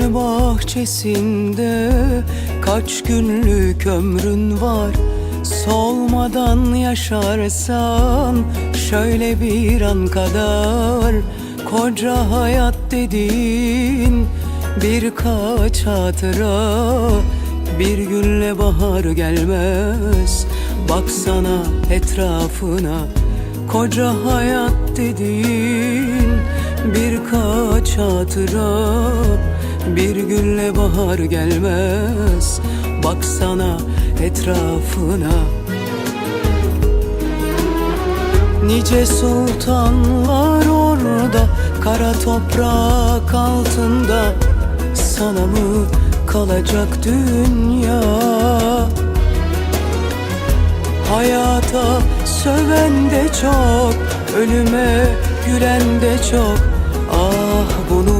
Gül bahçesinde kaç günlük ömrün var? Solmadan yaşarsan şöyle bir an kadar. Koca hayat dediğin birkaç hatıra. Bir günle bahar gelmez. Baksana etrafına. Koca hayat dediğin birkaç hatıra Bir günle bahar gelmez. Baksana etrafına. Nice sultanlar orada Kara toprak altında. Sana mı kalacak dünya? Hayata söven de çok Ölüme gülen de çok. Ah bunu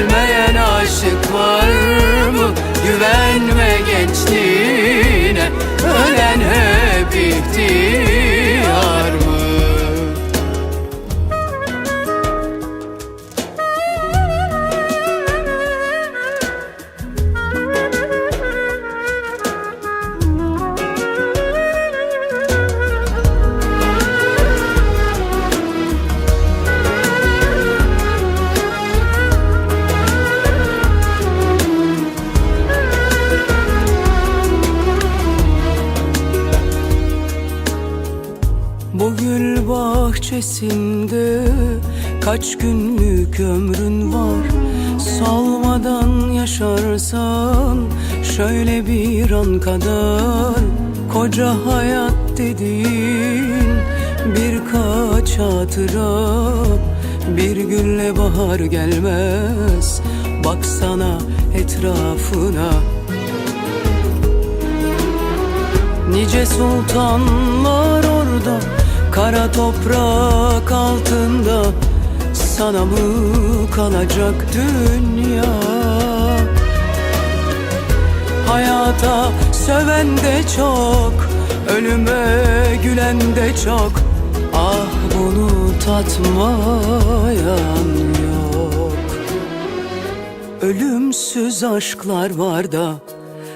gençliğine Ölen Bu gül bahçesinde kaç günlük ömrün var? Solmadan yaşarsan şöyle bir an kadar Koca hayat dediğin birkaç hatıra. Bir günle bahar gelmez Baksana etrafına. Nice sultanlar orada Kara toprak altında Sana mı kalacak dünya. Hayata söven de çok Ölüme gülen de çok. Ah bunu tatmayan yok. Ölümsüz aşklar var da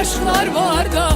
aşklar var da